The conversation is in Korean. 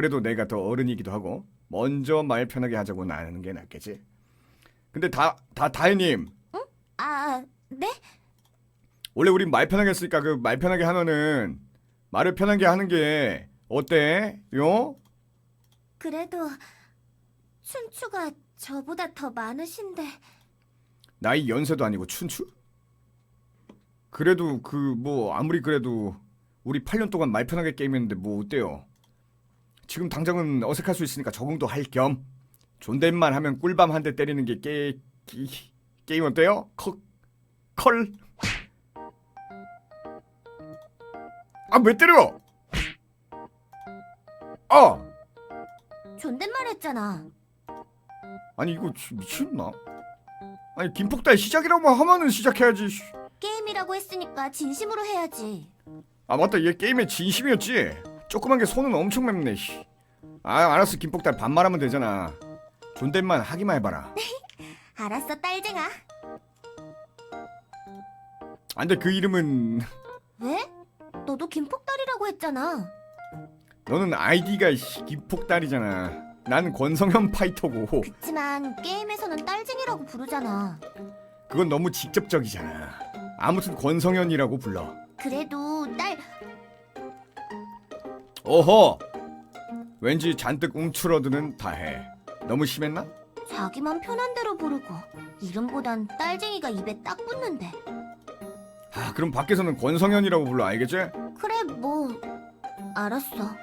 그래도 내가 더 어른이기도 하고 먼저 말 편하게 하자고 나는 게 낫겠지. 근데 다 다 다혜님 아, 네? 원래 우리 말 편하게 했으니까 그 말 편하게 하면은 말을 편하게 하는 게 어때? 요? 그래도 춘추가 저보다 더 많으신데 나이 연세도 아니고 춘추? 그래도 그 뭐 아무리 그래도 우리 8년 동안 말 편하게 게임했는데 뭐 어때요? 지금 당장은 어색할 수 있으니까 적응도 할 겸 존댓말 하면 꿀밤 한 대 때리는 게 게, 게, 게임 어때요? 컬? 컬? 아 왜 때려? 아! 존댓말 했잖아. 아니 이거 지- 미쳤나? 아니 김폭달 시작이라고 하면은 시작해야지 씨. 게임이라고 했으니까 진심으로 해야지. 아 맞다 얘 게임에 진심이었지 조그만 게 손은 엄청 맵네 씨. 아 알았어 김폭달 반말하면 되잖아 존댓말 하기만 해봐라 알았어, 딸쟁아. 안돼 그 이름은 왜? 너도 김폭달이라고 했잖아. 너는 아이디가 씨, 김폭달이잖아 난 권성현 파이터고 그치만 게임에서는 딸쟁이라고 부르잖아. 그건 너무 직접적이잖아 아무튼 권성현이라고 불러 그래도 딸 어허 왠지 잔뜩 움츠러드는 다해 너무 심했나? 자기만 편한 대로 부르고 이름보단 딸쟁이가 입에 딱 붙는데. 아 그럼 밖에서는 권성현이라고 불러 알겠지? 그래, 뭐 알았어.